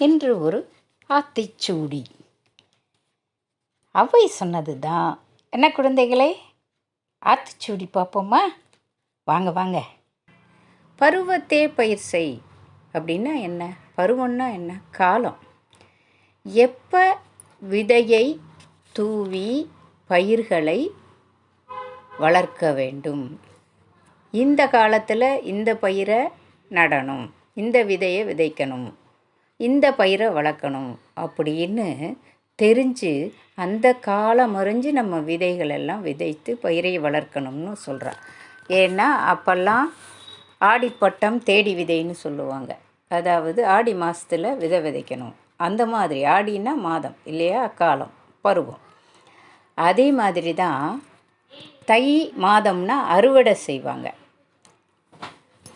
என்று ஒரு ஆத்திச்சூடி அவை சொன்னது தான் என்ன குழந்தைகளே? ஆத்திச்சூடி பார்ப்போமா? வாங்க வாங்க. பருவத்தே பயிர் செய். அப்படின்னா என்ன? பருவம்னா என்ன? காலம். எப்போ விதையை தூவி பயிர்களை வளர்க்க வேண்டும்? இந்த காலத்தில் இந்த பயிரை நடணும். இந்த விதையை விதைக்கணும். இந்த பயிரை வளர்க்கணும் அப்படின்னு தெரிஞ்சு அந்த காலம் அறிஞ்சு நம்ம விதைகள் எல்லாம் விதைத்து பயிரை வளர்க்கணும்னு சொல்கிறாள் ஏன்னா அப்போல்லாம் ஆடிப்பட்டம் தேடி விதைன்னு சொல்லுவாங்க. அதாவது ஆடி மாதத்தில் விதை விதைக்கணும். அந்த மாதிரி ஆடினா மாதம் இல்லையா? காலம் பருவம். அதே மாதிரி தான் தை மாதம்னா அறுவடை செய்வாங்க.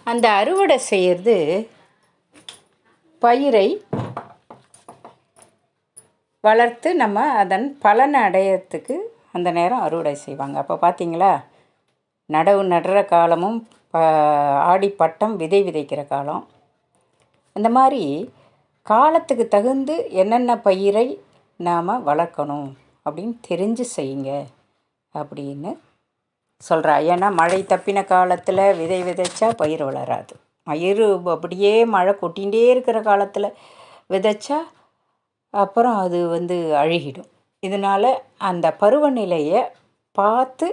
அந்த அறுவடை செய்கிறது பயிரை வளர்த்து நம்ம அதன் பலனை அடையிறதுக்கு அந்த நேரம் அறுவடை செய்வாங்க. அப்போ பார்த்தீங்களா நடவு நடுற காலமும் ப ஆடி பட்டம் விதை விதைக்கிற காலம். இந்த மாதிரி காலத்துக்கு தகுந்து என்னென்ன பயிரை நாம் வளர்க்கணும் அப்படின்னு தெரிஞ்சு செய்யுங்க அப்படின்னு சொல்கிறா ஏன்னா மழை தப்பின காலத்தில் விதை விதைச்சா பயிர் வளராது. பயிர் அப்படியே மழை கொட்டிகிட்டே இருக்கிற காலத்தில் விதைச்சா அப்புறம் அது வந்து அழுகிடும். இதனால் அந்த பருவநிலையை பார்த்து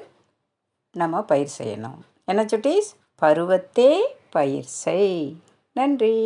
நம்ம பயிர் செய்யணும். என்ன சுட்டீஸ்? பருவத்தே பயிர் செய். நன்றி.